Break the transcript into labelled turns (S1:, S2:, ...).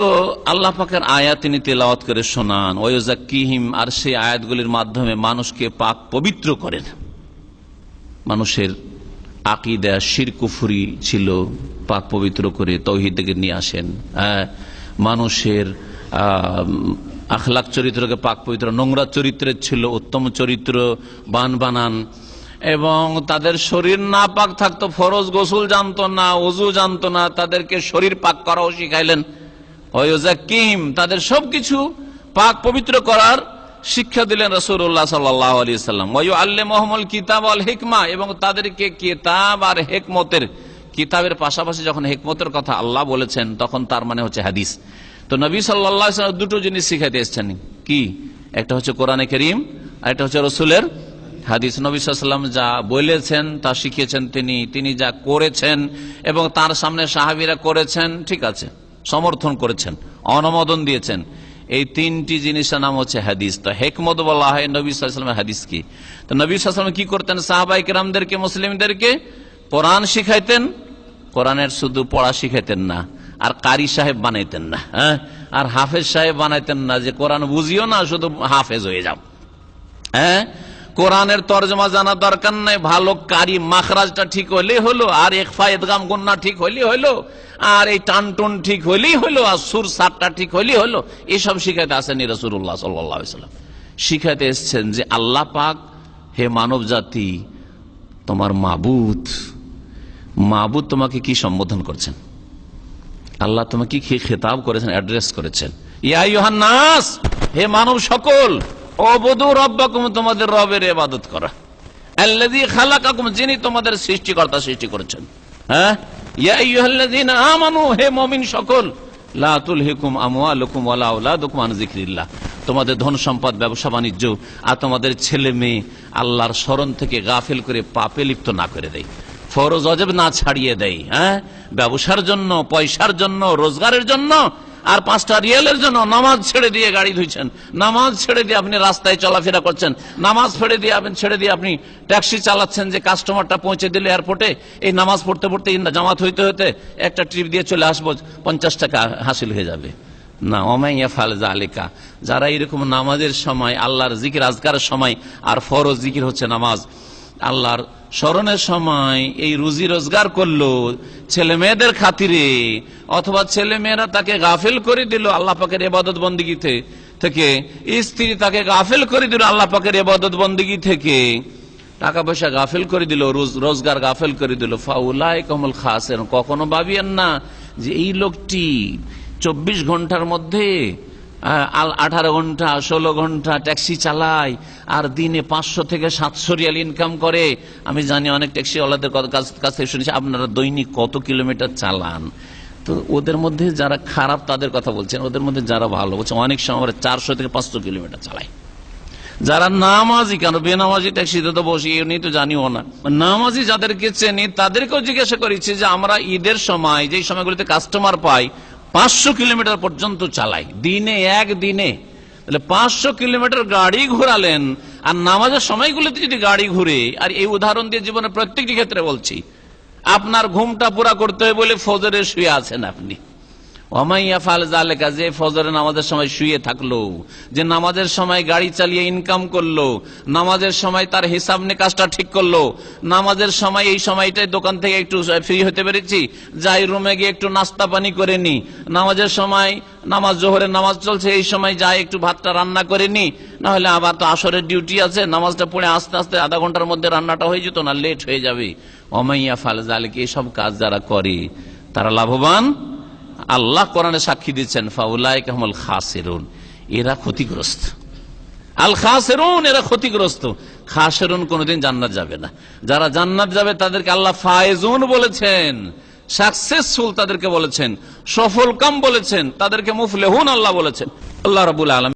S1: তো আল্লাহ পাকের আয়াত তিনি তেলাওয়াত করে শোনান ওয়জাকিহিম আর সেই আয়াতগুলির মাধ্যমে মানুষকে পাক পবিত্র করেন। মানুষের আকিদা শিরকুফুরি ছিল পাক পবিত্র করে তৌহিদ থেকে নিয়ে আসেন। হ্যাঁ, মানুষের আখলাক চরিত্রকে পাক পবিত্র নোংরা চরিত্রের ছিল উত্তম চরিত্র বান বানান। এবং তাদের শরীর না পাক থাকতো ফরজ গোসল জানতো না ওজু জানতো না তাদেরকে শরীর পাক করাও শিখাইলেন। ওয়জাকিম তাদের সবকিছু পাক পবিত্র করার শিক্ষা দিলেন রসুল্লাহ সাল্লাহ আলী সাল্লাম। ওয়ু আল্লে মোহাম্মল কিতাব আল হিকমা, এবং তাদেরকে কিতাব আর হেকমতের, কিতাবের পাশাপাশি যখন হেকমতের কথা আল্লাহ বলেছেন, তখন তার মানে হচ্ছে হাদিস। তো নবী সাল্লাহ দুটো জিনিস শিখাইতে এসছেন। কি? একটা হচ্ছে কোরআনে করিম, আর একটা হচ্ছে রসুলের হাদিস। নবী সাল্লাম যা বলেছেন, তা শিখিয়েছেন তিনি। তিনি যা করেছেন, এবং তার সামনে সাহাবিরা করেছেন, ঠিক আছে। সমর্থন করেছেন, অনুমোদন দিয়েছেন। এই তিনটি জিনিসের নাম হচ্ছে হাদিস। তো হেকমত বলা হয় নবী সাল্লামের হাদিস কি? তো নবী সাল্লাম কি করতেন? সাহাবাই কিরামদেরকে, মুসলিমদেরকে কোরআন শিখাইতেন। কোরআনের শুধু পড়া শিখাইতেন না, আর কারি সাহেব বানাইতেন না হ্যাঁ? আর হাফেজ সাহেব বানাইতেন না যে কোরআন বুঝিও না, শুধু হাফেজ হয়ে যাও হ্যাঁ? কোরআনের তর্জমা জানা দরকার নাই। ভালো কারি মাখরাজটা ঠিক হইলেই হলো, আর একফা এদগাম গন্না ঠিক হইলেই হইল আর এই টানটুন ঠিক হইলেই হলো, আর সুর সাতটা ঠিক হইলেই হলো, এসব শিখাইতে আসেনি রসুল্লাহ সাল্লাম। শিখাইতে এসছেন যে আল্লাহ পাক, হে মানব জাতি, তোমার মাবুত মাবুদ তোমাকে কি সম্বোধন করছেন? আল্লাহ তোমাকে কি খেতাব করেছেন, অ্যাড্রেস করেছেন? ইয়া ইউহান্নাস হে মানব সকল তোমাদের রবের ইবাদত করা। তোমাদের সৃষ্টিকর্তা সৃষ্টি করেছেন। হ্যাঁ? আমানু, হে সকল তোমাদের ধন সম্পদ, ব্যবসা বাণিজ্য আর তোমাদের ছেলে মেয়ে আল্লাহর স্মরণ থেকে গাফিল করে পাপে লিপ্ত না করে দেয়। ফরজ অজেব না ছাড়িয়ে দেয় হ্যাঁ? ব্যবসার জন্য, পয়সার জন্য, রোজগারের জন্য আর পাঁচটা রিয়েলের জন্য নামাজ ছেড়ে দিয়ে গাড়ি ধুইছেন। নামাজ ছেড়ে দিয়ে আপনি রাস্তায় চলাফেরা করছেন। নামাজ ছেড়ে দিয়ে আপনি ছেড়ে দিয়ে আপনি ট্যাক্সি চালাচ্ছেন যে কাস্টমারটা পৌঁছে দিলে এয়ারপোর্টে। এই নামাজ পড়তে পড়তে জামাত হইতে হইতে একটা ট্রিপ দিয়ে চলে আসব, পঞ্চাশ টাকা হাসিল হয়ে যাবে। না ওমাইয়া ফাল জালিকা যারা এরকম নামাজের সময়, আল্লাহর জিকির, আজকারের সময়, আর ফরজ জিকির হচ্ছে নামাজ। আল্লাহর স্মরণের সময় এই রুজি রোজগার করল ছেলে মেয়েদের খাতিরে, অথবা ছেলে মেয়েরা তাকে গাফেল করে দিল আল্লাহ পাকের এবাদত বন্দিগিতে থেকে, স্ত্রী তাকে গাফেল করে দিল আল্লাহ পাকের এবাদত বন্দিগি থেকে, টাকা পয়সা গাফেল করে দিল রোজগার গাফেল করে দিল। ফাউলাই কমল খাসের কখনো ভাবিয়েন না যে এই লোকটি চব্বিশ ঘণ্টার মধ্যে আঠারো ঘণ্টা, ষোলো ঘণ্টা ট্যাক্সি চালায় আর দিনে পাঁচশো থেকে সাতশো রিয়াল ইনকাম করে। আমি জানি অনেক ট্যাক্সিওয়ালাদের কাছ থেকে শুনেছি, আপনারা দৈনিক কত কিলোমিটার চালান? তো ওদের মধ্যে যারা খারাপ তাদের কথা বলছেন, ওদের মধ্যে যারা ভালো বলছে অনেক সময় আমরা চারশো থেকে পাঁচশো কিলোমিটার চালাই। যারা নামাজি, কেন বেনামাজি ট্যাক্সিতে তো বসি, এমনি তো জানিও না। নামাজি যাদেরকে চেনি, তাদেরকেও জিজ্ঞাসা করেছি যে আমরা ঈদের সময় যে সময়গুলিতে কাস্টমার পাই পাঁচশো কিলোমিটার পর্যন্ত চালাই। দিনে এক দিনে। তাহলে পাঁচশো কিলোমিটার গাড়ি ঘোরালেন, আর নামাজের সময়গুলোতে যদি গাড়ি ঘুরে, আর এই উদাহরণ দিয়ে জীবনের প্রত্যেকটি ক্ষেত্রে বলছি, আপনার ঘুমটা পুরা করতে হবে বলে ফজরে শুয়ে আছেন আপনি। অমাইয়া ফাল জালেকা যে ফজরের নামাজের সময় শুয়ে থাকল, যে নামাজের সময় গাড়ি চালিয়ে ইনকাম করল, নামাজের সময় তার হিসাব নিকাশটা ঠিক করল, নামাজের সময় এই সময়টাই দোকান থেকে একটু ফ্রি হতে পেরেছি, যাই রুমে গিয়ে একটু নাস্তা পানি করে নি, নামাজের সময় নামাজ জোহরের নামাজ চলছে, এই সময় যাই একটু ভাতটা রান্না করে নি না হলে আবার তো আসরের ডিউটি আছে, নামাজটা পড়ে আস্তে আস্তে আধা ঘণ্টার মধ্যে রান্নাটা হয়ে যেত না লেট হয়ে যাবে। অমাইয়া ফাল জালেকে এইসব কাজ যারা করে, তারা লাভবান আল্লাহ কোরআনে সাক্ষী দিচ্ছেন ফাউলাই কামল খাসেরুন। এরা ক্ষতিগ্রস্ত। আল খাসেরুন, এরা ক্ষতিগ্রস্ত। খাসেরুন কোনদিন জান্নাত যাবে না। যারা জান্নাত যাবে, তাদেরকে আল্লাহ ফায়েজুন বলেছেন। সাকসেসফুল তাদেরকে বলেছেন। সফল কাম বলেছেন। তাদেরকে মুফলেহুন আল্লাহ বলেছেন। আল্লাহ রবুল আলম